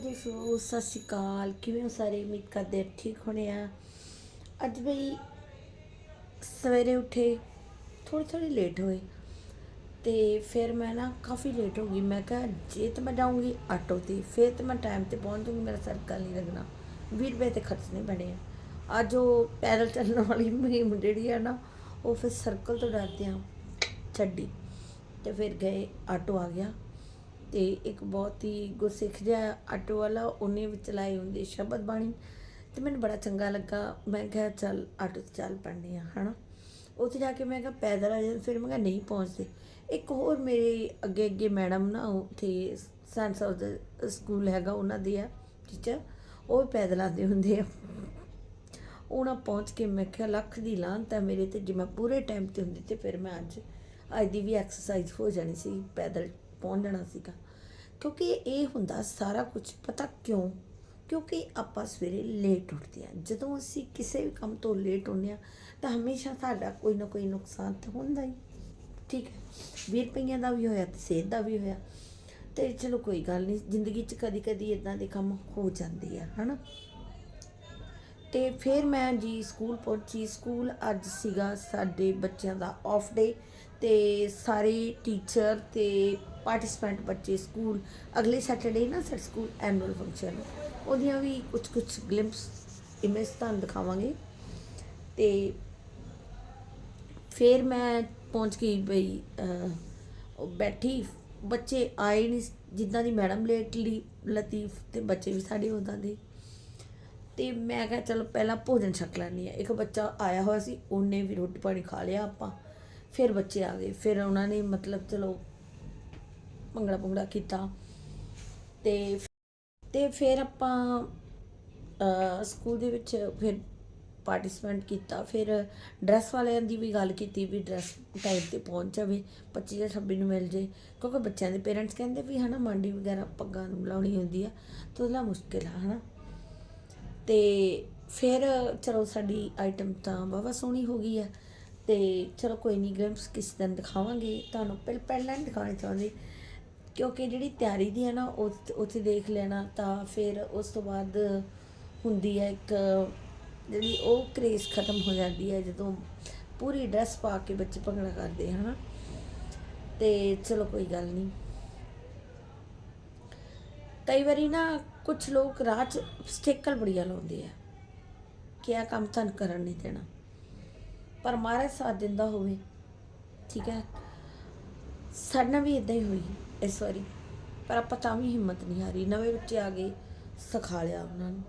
ਜੀ ਸੋ, ਸਤਿ ਸ਼੍ਰੀ ਅਕਾਲ। ਕਿਵੇਂ ਹੋ ਸਾਰੇ? ਉਮੀਦ ਕਰਦੇ ਠੀਕ ਹੋਣੇ ਆ। ਅੱਜ ਬਈ ਸਵੇਰੇ ਉੱਠੇ ਥੋੜੀ ਥੋੜੀ ਲੇਟ ਹੋਏ ਤੇ ਫਿਰ ਮੈਂ ਨਾ ਕਾਫੀ ਲੇਟ ਹੋ ਗਈ। ਮੈਂ ਕਿਹਾ, ਜੇ ਤਾਂ ਮੈਂ ਜਾਊਂਗੀ ਆਟੋ ਤੇ, ਫਿਰ ਤਾਂ ਮੈਂ ਟਾਈਮ ਤੇ ਪਹੁੰਚ ਜਾਊਂਗੀ, ਮੇਰਾ ਸਰਕਲ ਨਹੀਂ ਲੱਗਣਾ। 20 ਰੁਪਏ ਤੇ ਖਰਚਣੇ ਪੈਣੇ ਆ। ਅੱਜ ਉਹ ਪੈਦਲ ਚੱਲਣ ਵਾਲੀ ਮੁਹਿੰਮ ਜਿਹੜੀ ਆ ਨਾ, ਉਹ ਫਿਰ ਸਰਕਲ ਤੋਂ ਡਰਦੇ ਆ ਛੱਡੀ ਤੇ ਫਿਰ ਗਏ, ਆਟੋ ਆ ਗਿਆ। ਤੇ ਇੱਕ ਬਹੁਤ ਹੀ ਗੁਰਸਿੱਖ ਜਿਹਾ ਆਟੋ ਵਾਲਾ ਉਹਨੇ ਵੀ ਚਲਾਏ ਹੁੰਦੇ ਸ਼ਬਦ ਬਾਣੀ। ਤੇ ਮੈਨੂੰ ਬੜਾ ਚੰਗਾ ਲੱਗਾ। ਮੈਂ ਕਿਹਾ, ਚੱਲ ਆਟੋ ਤੇ ਚੱਲ ਪੈਂਦੇ ਆ ਹਨਾ। ਉੱਥੇ ਜਾ ਕੇ ਮੈਂ ਕਿਹਾ, ਪੈਦਲ ਆ ਜਾਂ ਫਿਰ ਮੈਂ ਕਿਹਾ, ਨਹੀਂ ਪਹੁੰਚਦੇ। ਇੱਕ ਹੋਰ ਮੇਰੇ ਅੱਗੇ ਅੱਗੇ ਮੈਡਮ ਨਾ ਉੱਥੇ ਸੈਂਸ ਆਫ ਦਾ ਸਕੂਲ ਹੈਗਾ, ਉਹਨਾਂ ਦੀ ਆ ਟੀਚਰ ਉਹ ਪੈਦਲ ਆਉਂਦੇ ਹੁੰਦੇ ਆ। ਉਹਨਾਂ ਪਹੁੰਚ ਕੇ ਮੈਂ ਕਿਹਾ, ਲੱਖ ਦੀ ਲਾਂਤ ਹੈ ਮੇਰੇ ਤੇ। ਜੇ ਮੈਂ ਪੂਰੇ ਟਾਈਮ ਤੇ ਹੁੰਦੀ ਤੇ ਫਿਰ ਮੈਂ ਅੱਜ ਅੱਜ ਦੀ ਵੀ ਐਕਸਰਸਾਈਜ਼ ਹੋ ਜਾਣੀ ਸੀ ਪੈਦਲ ਪਹੁੰਚ ਜਾਣਾ ਸੀਗਾ। ਕਿਉਂਕਿ ਇਹ ਹੁੰਦਾ ਸਾਰਾ ਕੁਝ ਪਤਾ ਕਿਉਂ? ਕਿਉਂਕਿ ਆਪਾਂ ਸਵੇਰੇ ਲੇਟ ਉੱਠਦੇ ਆ ਜਦੋਂ ਅਸੀਂ ਕਿਸੇ ਵੀ ਕੰਮ ਤੋਂ ਲੇਟ ਹੁੰਦੇ ਆ ਤਾਂ ਹਮੇਸ਼ਾ ਸਾਡਾ ਕੋਈ ਨਾ ਕੋਈ ਨੁਕਸਾਨ ਤਾਂ ਹੁੰਦਾ ਹੀ। ਠੀਕ ਹੈ? 20 ਰੁਪਈਆਂ ਦਾ ਵੀ ਹੋਇਆ ਤੇ ਸਿਹਤ ਦਾ ਵੀ ਹੋਇਆ। ਤੇ ਚਲੋ ਕੋਈ ਗੱਲ ਨਹੀਂ, ਜ਼ਿੰਦਗੀ 'ਚ ਕਦੀ ਕਦੀ ਇਦਾਂ ਦੇ ਕੰਮ ਹੋ ਜਾਂਦੇ ਆ, ਹਨਾ? ਤੇ ਫਿਰ ਮੈਂ ਜੀ ਸਕੂਲ ਪਹੁੰਚੀ। ਸਕੂਲ ਅੱਜ ਸੀਗਾ ਸਾਡੇ ਬੱਚਿਆਂ ਦਾ ਆਫ ਡੇ ਤੇ ਸਾਰੇ ਟੀਚਰ ਤੇ ਪਾਰਟਿਸਪੈਂਟ ਬੱਚੇ ਸਕੂਲ ਅਗਲੇ ਸੈਟਰਡੇ ਨਾ ਸਾਡੇ ਸਕੂਲ ਐਨੂਅਲ ਫੰਕਸ਼ਨ ਉਹਦੀਆਂ ਵੀ ਕੁਝ ਕੁਝ ਗਲਿੰਪਸ ਇਮੇਜ ਤੁਹਾਨੂੰ ਦਿਖਾਵਾਂਗੇ। ਤੇ ਫਿਰ ਮੈਂ ਪਹੁੰਚ ਗਈ ਬਈ ਬੈਠੀ, ਬੱਚੇ ਆਏ ਨਹੀਂ ਜਿੱਦਾਂ ਦੀ ਮੈਡਮ ਲੇਟ ਲਈ ਲਤੀਫ ਤੇ ਬੱਚੇ ਵੀ ਸਾਡੇ ਉਦਾਂ ਦੇ। ਤੇ ਮੈਂ ਕਿਹਾ ਚਲੋ ਪਹਿਲਾਂ ਭੋਜਨ ਛਕ ਲੈਣੀ ਆ ਇੱਕ ਬੱਚਾ ਆਇਆ ਹੋਇਆ ਸੀ, ਉਹਨੇ ਵੀ ਰੋਟੀ ਪਾਣੀ ਖਾ ਲਿਆ ਆਪਾਂ। ਫਿਰ ਬੱਚੇ ਆ ਗਏ, ਫਿਰ ਉਹਨਾਂ ਨੇ ਮਤਲਬ ਚਲੋ ਭੰਗੜਾ ਭੰਗੜਾ ਕੀਤਾ ਤੇ ਤੇ ਫਿਰ ਆਪਾਂ ਸਕੂਲ ਦੇ ਵਿੱਚ ਫਿਰ ਪਾਰਟਿਸਿਪੇਟ ਕੀਤਾ, ਫਿਰ ਡਰੈਸ ਵਾਲਿਆਂ ਦੀ ਵੀ ਗੱਲ ਕੀਤੀ ਵੀ ਡਰੈਸ ਟਾਈਮ ਤੇ ਪਹੁੰਚ ਜਾਵੇ 25 ਜਾਂ 26 ਨੂੰ ਮਿਲ ਜੇ, ਕਿਉਂਕਿ ਬੱਚਿਆਂ ਦੇ ਪੇਰੈਂਟਸ ਕਹਿੰਦੇ ਵੀ ਹਨਾ ਮੰਡੀ ਵਗੈਰਾ ਪੱਗਾਂ ਨੂੰ ਲਾਉਣੀ ਹੁੰਦੀ ਆ, ਤਾਂ ਉਹਦਾ ਮੁਸ਼ਕਿਲ ਆ, ਹਨਾ। ਤੇ ਫਿਰ ਚਲੋ ਸਾਡੀ ਆਈਟਮ ਤਾਂ ਵਾਹਵਾ ਸੋਹਣੀ ਹੋ ਗਈ ਆ ਤੇ ਚਲੋ ਕੋਈ ਨਹੀਂ ਗਲਿੰਪਸ ਕਿਸ ਦਿਨ ਦਿਖਾਵਾਂਗੇ, ਤੁਹਾਨੂੰ ਪਹਿ ਪਹਿਲਾਂ ਨਹੀਂ ਦਿਖਾਉਣੀ ਚਾਹੁੰਦੀ। ਕਿਉਂਕਿ ਜਿਹੜੀ ਤਿਆਰੀ ਦੀ ਹੈ ਨਾ, ਉਹ ਉੱਥੇ ਦੇਖ ਲੈਣਾ, ਤਾਂ ਫਿਰ ਉਸ ਤੋਂ ਬਾਅਦ ਹੁੰਦੀ ਹੈ ਇੱਕ ਜਿਹੜੀ ਉਹ ਕ੍ਰੇਜ਼ ਖਤਮ ਹੋ ਜਾਂਦੀ ਹੈ, ਜਦੋਂ ਪੂਰੀ ਡਰੈਸ ਪਾ ਕੇ ਬੱਚੇ ਭੰਗੜਾ ਕਰਦੇ ਹਨਾ। ਤੇ ਚਲੋ ਕੋਈ ਗੱਲ ਨਹੀਂ ਕਈ ਵਾਰੀ ਨਾ ਕੁਝ ਲੋਕ ਰਾਹ 'ਚ ਸਟੇਕਲ ਬੜੀਆਂ ਲਾਉਂਦੇ ਆ, ਕਿ ਆ ਕੰਮ ਤੁਹਾਨੂੰ ਕਰਨ ਨਹੀਂ ਦੇਣਾ। ਪਰ ਮਹਾਰਾਜ ਸਾਥ ਦਿੰਦਾ ਹੋਵੇ। ਠੀਕ ਹੈ। ਸਾਡੇ ਨਾਲ ਵੀ ਇਦਾਂ ਹੀ ਹੋਈ ਇਸ ਵਾਰੀ। ਪਰ ਆਪਾਂ ਤਾਂ ਵੀ ਹਿੰਮਤ ਨਹੀਂ ਹਾਰੀ। ਨਵੇਂ ਬੱਚੇ ਆ ਗਏ, ਸਿਖਾ ਲਿਆ ਉਹਨਾਂ ਨੂੰ।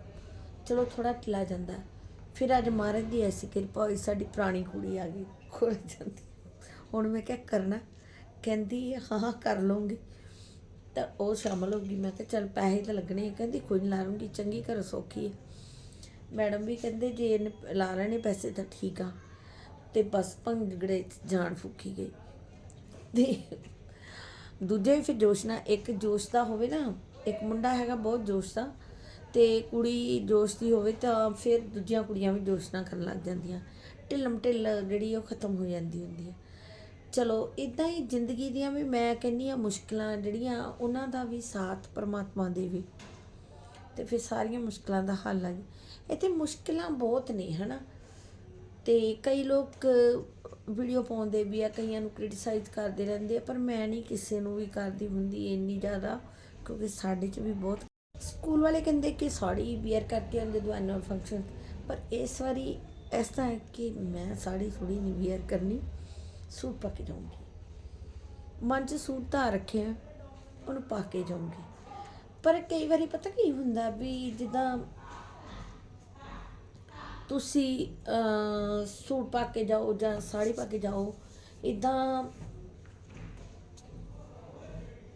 ਚਲੋ ਥੋੜਾ ਢਿੱਲਾ ਜਾਂਦਾ। ਫਿਰ ਅੱਜ ਮਹਾਰਾਜ ਦੀ ਐਸੀ ਕਿਰਪਾ ਹੋਈ, ਸਾਡੀ ਪੁਰਾਣੀ ਕੁੜੀ ਆ ਗਈ ਖੁੱਲ ਜਾਂਦੀ। ਹੁਣ ਮੈਂ ਕਿਹਾ, ਕਰਨਾ। ਕਹਿੰਦੀ, ਹਾਂ, ਕਰ ਲਵਾਂਗੀ ਤਾਂ ਉਹ ਸ਼ਾਮਲ ਹੋ ਗਈ। ਮੈਂ ਕਿਹਾ, ਚੱਲ ਪੈਸੇ ਤਾਂ ਲੱਗਣੇ ਕਹਿੰਦੀ, ਕੋਈ ਨਹੀਂ ਲਾ ਲੂੰਗੀ ਚੰਗੀ ਘਰ ਸੌਖੀ ਹੈ ਮੈਡਮ ਵੀ ਕਹਿੰਦੇ, ਜੇ ਇਹਨੇ ਲਾ ਲੈਣੇ ਪੈਸੇ ਤਾਂ ਠੀਕ ਆ। ਤੇ ਬਸ ਭੰਗੜੇ 'ਚ ਜਾਨ ਫੂਕੀ ਗਈ। ਤੇ ਦੂਜੇ ਵੀ ਫਿਰ ਜੋਸ਼ ਨਾਲ, ਇੱਕ ਜੋਸ਼ ਦਾ ਹੋਵੇ ਨਾ, ਇੱਕ ਮੁੰਡਾ ਹੈਗਾ ਬਹੁਤ ਜੋਸ਼ ਦਾ, ਤੇ ਕੁੜੀ ਜੋਸ਼ ਦੀ ਹੋਵੇ ਤਾਂ ਫਿਰ ਦੂਜੀਆਂ ਕੁੜੀਆਂ ਵੀ ਜੋਸ਼ ਨਾਲ ਕਰਨ ਲੱਗ ਜਾਂਦੀਆਂ। ਢਿੱਲਮ ਢਿੱਲ ਜਿਹੜੀ ਉਹ ਖਤਮ ਹੋ ਜਾਂਦੀ ਹੁੰਦੀ ਹੈ। ਚਲੋ ਇਦਾਂ ਹੀ ਜ਼ਿੰਦਗੀ ਦੀਆਂ ਵੀ ਮੈਂ ਕਹਿੰਨੀ ਆ ਮੁਸ਼ਕਲਾਂ ਜਿਹੜੀਆਂ, ਉਹਨਾਂ ਦਾ ਵੀ ਸਾਥ ਪਰਮਾਤਮਾ ਦੇਵੇ ਤੇ ਫਿਰ ਸਾਰੀਆਂ ਮੁਸ਼ਕਲਾਂ ਦਾ ਹੱਲ ਆ ਜੀ। ਇੱਥੇ ਮੁਸ਼ਕਲਾਂ ਬਹੁਤ ਨੇ, ਹਨਾ? ਤੇ ਕਈ ਲੋਕ ਵੀਡੀਓ ਪਾਉਂਦੇ ਵੀ ਆ, ਕਈਆਂ ਨੂੰ ਕ੍ਰਿਟਿਸਾਈਜ਼ ਕਰਦੇ ਰਹਿੰਦੇ ਆ, ਪਰ ਮੈਂ ਨਹੀਂ ਕਿਸੇ ਨੂੰ ਵੀ ਕਰਦੀ ਹੁੰਦੀ ਇੰਨੀ ਜ਼ਿਆਦਾ, ਕਿਉਂਕਿ ਸਾਡੇ 'ਚ ਵੀ ਬਹੁਤ ਸਕੂਲ ਵਾਲੇ ਕਹਿੰਦੇ ਕਿ ਸਾੜੀ ਵੀਅਰ ਕਰਕੇ ਆਉਂਦੇ ਦੋ ਐਨੂਅਲ ਫੰਕਸ਼ਨ ਪਰ ਇਸ ਵਾਰੀ ਇਸ ਤਰ੍ਹਾਂ ਹੈ ਕਿ ਮੈਂ ਸਾੜੀ ਥੋੜੀ ਨਹੀਂ ਵੀਅਰ ਕਰਨੀ, ਸੂਟ ਪਾ ਕੇ ਜਾਊਂਗੀ। ਮਨ 'ਚ ਸੂਟ ਤਾਂ ਰੱਖਿਆ, ਉਹਨੂੰ ਪਾ ਕੇ ਜਾਊਂਗੀ। ਪਰ ਕਈ ਵਾਰੀ ਪਤਾ ਕੀ ਹੁੰਦਾ ਵੀ ਜਿੱਦਾਂ ਤੁਸੀਂ ਸੂਟ ਪਾ ਕੇ ਜਾਓ ਜਾਂ ਸਾੜੀ ਪਾ ਕੇ ਜਾਓ ਇਦਾਂ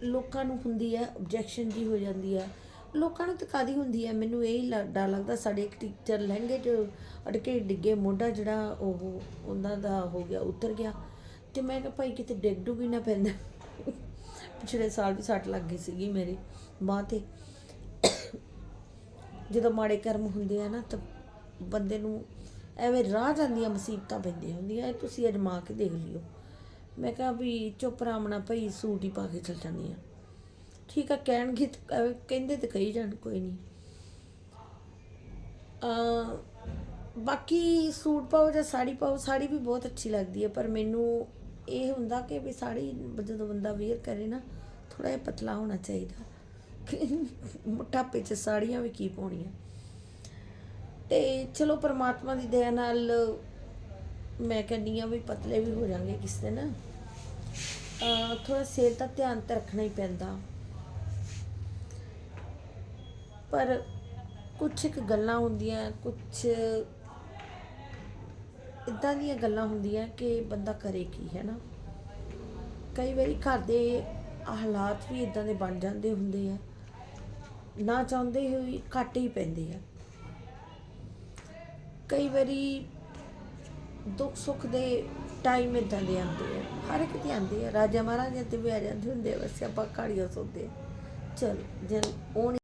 ਲੋਕਾਂ ਨੂੰ ਹੁੰਦੀ ਹੈ ਆਬਜੈਕਸ਼ਨ ਜੀ ਹੋ ਜਾਂਦੀ ਹੈ। ਲੋਕਾਂ ਨੂੰ ਤਾਂ ਕਾਦੀ ਹੁੰਦੀ ਹੈ? ਮੈਨੂੰ ਇਹ ਹੀ ਲ- ਡਰ ਲੱਗਦਾ, ਸਾਡੇ ਇੱਕ ਟੀਚਰ ਲਹਿੰਗੇ 'ਚ ਅਟਕੇ ਡਿੱਗੇ, ਮੋਢਾ ਜਿਹੜਾ ਉਹ ਉਹਨਾਂ ਦਾ ਹੋ ਗਿਆ, ਉਤਰ ਗਿਆ। ਤੇ ਮੈਂ ਕਿਹਾ, ਭਾਈ, ਕਿਤੇ ਡਿੱਗ ਡੁੱਗ ਹੀ ਨਾ ਪੈਂਦਾ। ਪਿਛਲੇ ਸਾਲ ਵੀ ਸੱਟ ਲੱਗ ਗਈ ਸੀਗੀ ਮੇਰੇ ਬਾਂਹ ਤੇ। ਜਦੋਂ ਮਾੜੇ ਕਰਮ ਹੁੰਦੇ ਆ ਨਾ, ਤਾਂ ਬੰਦੇ ਨੂੰ ਐਵੇਂ ਰਾਹ ਜਾਂਦੀਆਂ ਮੁਸੀਬਤਾਂ ਪੈਂਦੀਆਂ ਹੁੰਦੀਆਂ, ਇਹ ਤੁਸੀਂ ਅਜਮਾ ਕੇ ਦੇਖ ਲਿਓ। ਮੈਂ ਕਿਹਾ ਵੀ ਚੁੱਪ ਰਾਮਣਾ ਭਈ ਸੂਟ ਹੀ ਪਾ ਕੇ ਚੱਲ ਜਾਂਦੀ ਆ ਠੀਕ ਆ, ਕਹਿਣਗੇ ਕਹਿੰਦੇ ਤੇ ਕਹੀ ਜਾਣ, ਕੋਈ ਨਹੀਂ। ਅ ਬਾਕੀ ਸੂਟ ਪਾਓ ਜਾਂ ਸਾੜੀ ਪਾਓ, ਸਾੜੀ ਵੀ ਬਹੁਤ ਅੱਛੀ ਲੱਗਦੀ ਹੈ, ਪਰ ਮੈਨੂੰ ਇਹ ਹੁੰਦਾ ਕਿ ਵੀ ਸਾੜੀ ਜਦੋਂ ਬੰਦਾ ਵੇਅਰ ਕਰੇ ਨਾ ਥੋੜਾ ਜਿਹਾ ਪਤਲਾ ਹੋਣਾ ਚਾਹੀਦਾ। ਮੋਟਾਪੇ 'ਚ ਸਾੜੀਆਂ ਵੀ ਕੀ ਪਾਉਣੀਆਂ। ਤੇ ਚਲੋ ਪਰਮਾਤਮਾ ਦੀ ਦਇਆ ਨਾਲ ਮੈਂ ਕਹਿੰਦੀ ਆ ਵੀ ਪਤਲੇ ਵੀ ਹੋ ਜਾਣਗੇ ਕਿਸ ਦਿਨ। ਥੋੜਾ ਸਿਹਤ ਦਾ ਧਿਆਨ ਤਾਂ ਰੱਖਣਾ ਹੀ ਪੈਂਦਾ। ਪਰ ਕੁਝ ਇੱਕ ਗੱਲਾਂ ਹੁੰਦੀਆਂ ਕੁਝ ਇਦਾਂ ਦੀਆਂ ਗੱਲਾਂ ਹੁੰਦੀਆਂ ਕਿ ਬੰਦਾ ਕਰੇ ਕੀ ਹੈ ਨਾ ਕਈ ਵਾਰੀ ਘਰ ਦੇ ਹਾਲਾਤ ਵੀ ਇਦਾਂ ਦੇ ਬਣ ਜਾਂਦੇ ਹੁੰਦੇ ਆ। ਨਾ ਚਾਹੁੰਦੇ ਹੋਈ ਘੱਟ ਹੀ ਪੈਂਦੇ ਆ। ਕਈ ਵਾਰੀ ਦੁੱਖ ਸੁੱਖ ਦੇ ਟਾਈਮ ਇਦਾਂ ਦੇ ਆਉਂਦੇ ਆ। ਹਰ ਇੱਕ ਦੇ ਆਉਂਦੇ ਆ। ਰਾਜਾ ਮਹਾਰਾਜਾ ਤੇ ਵੀ ਆ ਜਾਂਦੇ ਹੁੰਦੇ ਆ। ਵੈਸੇ ਆਪਾਂ ਕਾੜੀਆਂ ਸੋਦੇ ਚਲ ਜਲ ਉਹ ਨੀ